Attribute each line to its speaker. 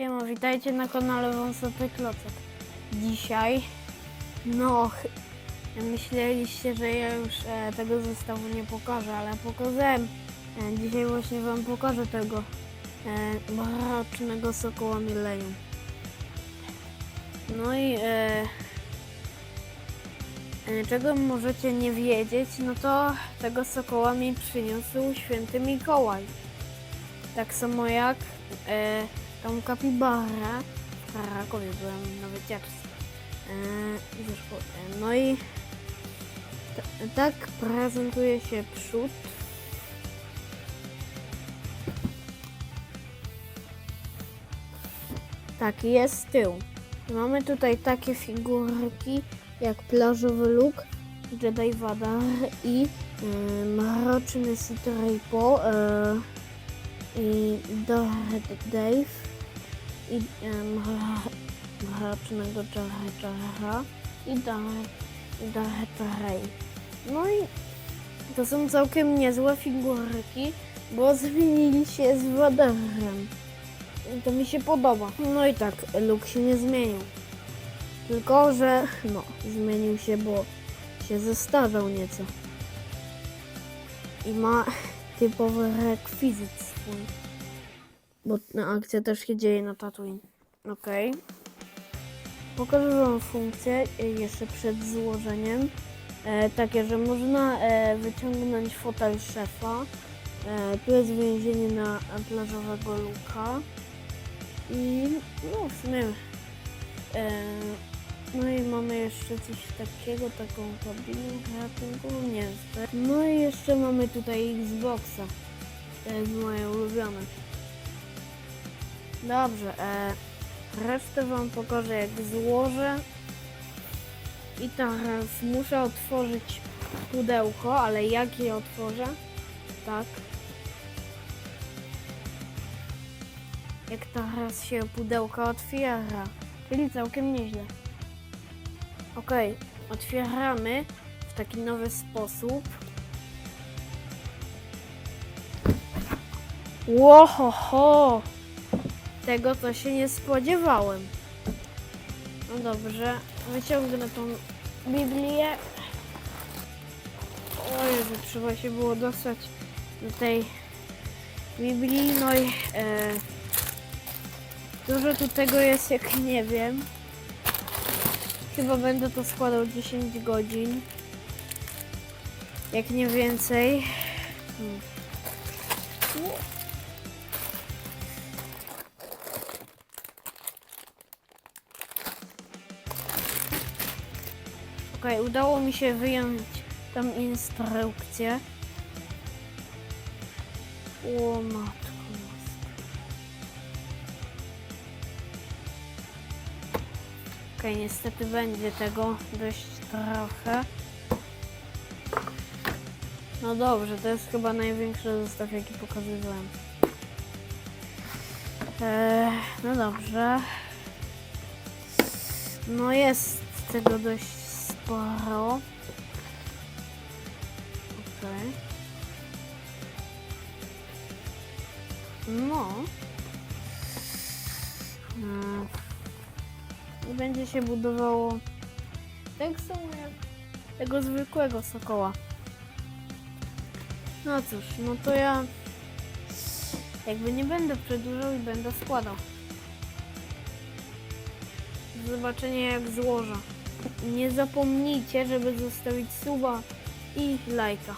Speaker 1: Siema, witajcie na kanale Wąsaty Klocek. Dzisiaj, no, myśleliście, że ja już e, tego zestawu nie pokażę, ale pokazałem. E, dzisiaj właśnie wam pokażę tego e, mrocznego sokoła Millennium. No i e, e, czego możecie nie wiedzieć, no to tego sokoła mi przyniósł święty Mikołaj. Tak samo jak e, tą kapibarę. W Krakowie byłem na wycieczce. E, no i tak prezentuje się przód. Taki jest tył. Mamy tutaj takie figurki jak plażowy Luke, Jedi Vadar i e, mroczny. E, i Darth Dave i mrocznego Jar Jara i Darth, i Darth Rey. No i to są całkiem niezłe figurki, bo zmienili się z Wadarem. I to mi się podoba. No i tak, Luke się nie zmienił. Tylko, że no, zmienił się, bo się zestarzał nieco. I ma typowy rekwizyt swój. Bo akcja też się dzieje na Tatooine. Okej. Pokażę Wam funkcję e, jeszcze przed złożeniem. E, takie, że można e, wyciągnąć fotel szefa. E, tu jest więzienie na plażowego luka. I no w sumie. E, no i mamy jeszcze coś takiego, taką kabinę ratunku, nie wiem. No i jeszcze mamy tutaj Xboxa. To jest moje ulubione. Dobrze, e, resztę wam pokażę jak złożę. I teraz muszę otworzyć pudełko, ale jak je otworzę? Tak. Jak teraz się pudełko otwiera, czyli całkiem nieźle. Okej, otwieramy w taki nowy sposób. Łohoho! Tego to się nie spodziewałem. No dobrze, wyciągnę tą Biblię. O Jezu, trzeba się było dostać do tej Biblii, no i e, dużo tu tego jest, jak nie wiem. Chyba będę to składał 10 godzin. Jak nie więcej. Hmm. Okej, udało mi się wyjąć tam instrukcję. O matko. Okej, niestety będzie tego dość trochę. No dobrze, to jest chyba największy zestaw, jaki pokazywałem. Eee, no dobrze. No jest tego dość sporo. Okej. No. Mm. I będzie się budowało tak samo jak tego zwykłego sokoła. No cóż, no to ja jakby nie będę przedłużał i będę składał. Do zobaczenia jak złożę. Nie zapomnijcie, żeby zostawić suba i lajka.